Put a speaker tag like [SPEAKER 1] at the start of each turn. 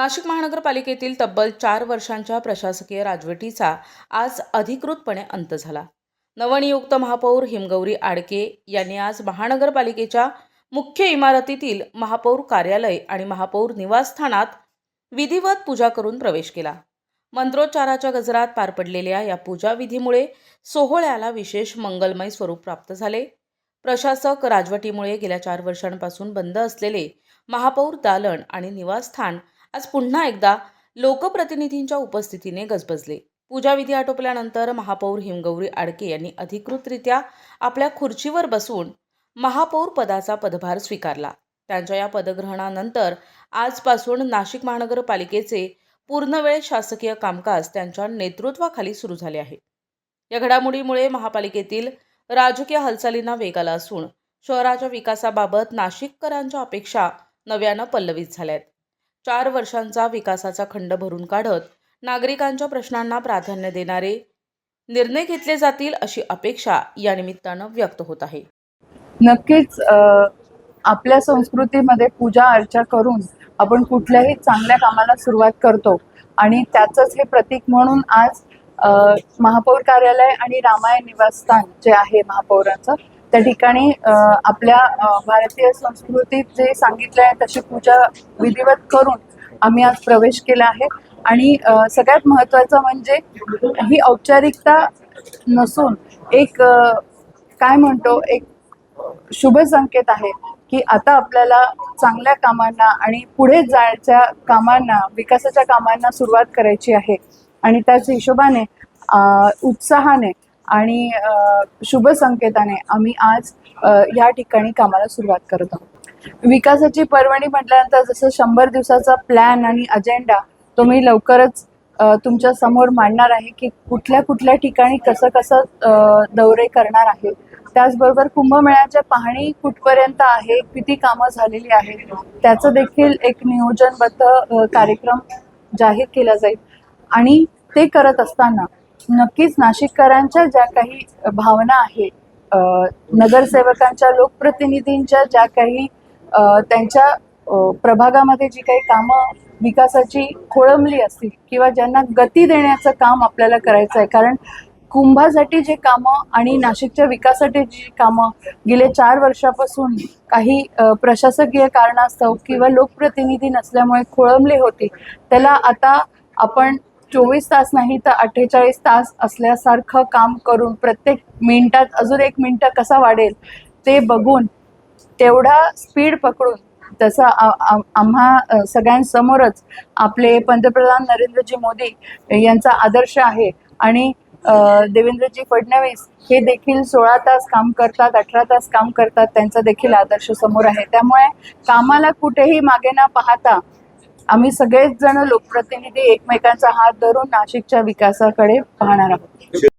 [SPEAKER 1] नाशिक महानगरपालिकेतील तब्बल चार वर्षांच्या प्रशासकीय राजवटीचा आज अधिकृतपणे अंत झाला. नवनियुक्त महापौर हिमगौरी आडके यांनी आज महानगरपालिकेच्या मुख्य इमारतीतील महापौर कार्यालय आणि महापौर निवासस्थानात विधिवत पूजा करून प्रवेश केला. मंत्रोच्चाराच्या गजरात पार पडलेल्या या पूजा विधीमुळे सोहळ्याला विशेष मंगलमय स्वरूप प्राप्त झाले. प्रशासक राजवटीमुळे गेल्या चार वर्षांपासून बंद असलेले महापौर दालन आणि निवासस्थान आज पुन्हा एकदा लोकप्रतिनिधींच्या उपस्थितीने गजबजले. पूजाविधी आटोपल्यानंतर महापौर हिमगौरी आडके यांनी अधिकृतरित्या आपल्या खुर्चीवर बसून महापौर पदाचा पदभार स्वीकारला. त्यांच्या या पदग्रहणानंतर आजपासून नाशिक महानगरपालिकेचे पूर्णवेळ शासकीय कामकाज त्यांच्या नेतृत्वाखाली सुरू झाले आहे. या घडामोडीमुळे महापालिकेतील राजकीय हालचालींना वेग आला असून शहराच्या विकासाबाबत नाशिककरांच्या अपेक्षा नव्यानं पल्लवित झाल्या आहेत चार वर्षांचा विकासाचा खंड भरून काढत नागरिकांच्या प्रश्नांना प्राधान्य देणारे निर्णय घेतले जातील अशी अपेक्षा या निमित्तानं व्यक्त होत आहे.
[SPEAKER 2] नक्कीच आपल्या संस्कृतीमध्ये पूजा अर्चा करून आपण कुठल्याही चांगल्या कामाला सुरुवात करतो. आणि त्याचंच हे प्रतीक म्हणून आज महापौर कार्यालय आणि रामायण निवासस्थान जे आहे महापौरांचं त्या ठिकाणी आपल्या भारतीय संस्कृतीत जे सांगितलं आहे तशी पूजा विधिवत करून आम्ही आज प्रवेश केला आहे. आणि सगळ्यात महत्त्वाचं म्हणजे ही औपचारिकता नसून एक काय म्हणतो एक शुभ संकेत आहे की आता आपल्याला चांगल्या कामांना आणि पुढे जायच्या कामांना विकासाच्या कामांना सुरुवात करायची आहे. आणि त्याच हिशोबाने उत्साहाने आणि शुभ संकेताने आम्ही आज या ठिकाणी कामाला सुरुवात करत आहोत. विकासाची पर्वणी म्हटल्यानंतर जसं शंभर दिवसाचा प्लॅन आणि अजेंडा तो मी लवकरच तुमच्यासमोर मांडणार आहे की कुठल्या कुठल्या ठिकाणी कसं कसं दौरे करणार आहे. त्याचबरोबर कुंभमेळ्याच्या पाहणी कुठपर्यंत आहे किती कामं झालेली आहेत त्याचं देखील एक नियोजनबद्ध कार्यक्रम जाहीर केला जाईल. आणि ते करत असताना नक्कीच नाशिककरांच्या ज्या काही भावना आहेत नगरसेवकांच्या लोकप्रतिनिधींच्या ज्या काही त्यांच्या प्रभागामध्ये जी काही कामं विकासाची खोळंबली असतील किंवा ज्यांना गती देण्याचं काम आपल्याला करायचं आहे कारण कुंभासाठी जे कामं आणि नाशिकच्या विकासासाठी जी कामं गेले चार वर्षापासून काही प्रशासकीय कारणास्तव किंवा लोकप्रतिनिधी नसल्यामुळे खोळंबली होती त्याला आता आपण चोवीस तास नाही तर अठ्ठेचाळीस तास असल्यासारखं काम करून प्रत्येक मिनिटात अजून एक मिनटं कसा वाढेल ते बघून तेवढा स्पीड पकडून तसं आम्हा सगळ्यांसमोरच आपले पंतप्रधान नरेंद्रजी मोदी यांचा आदर्श आहे आणि देवेंद्रजी फडणवीस हे देखील सोळा तास काम करतात अठरा तास काम करतात त्यांचा देखील आदर्श समोर आहे. त्यामुळे कामाला कुठेही मागे न पाहता आम्ही सगळेच जण लोकप्रतिनिधी एकमेकांचा हात धरून नाशिकच्या विकासाकडे पाहणार आहोत.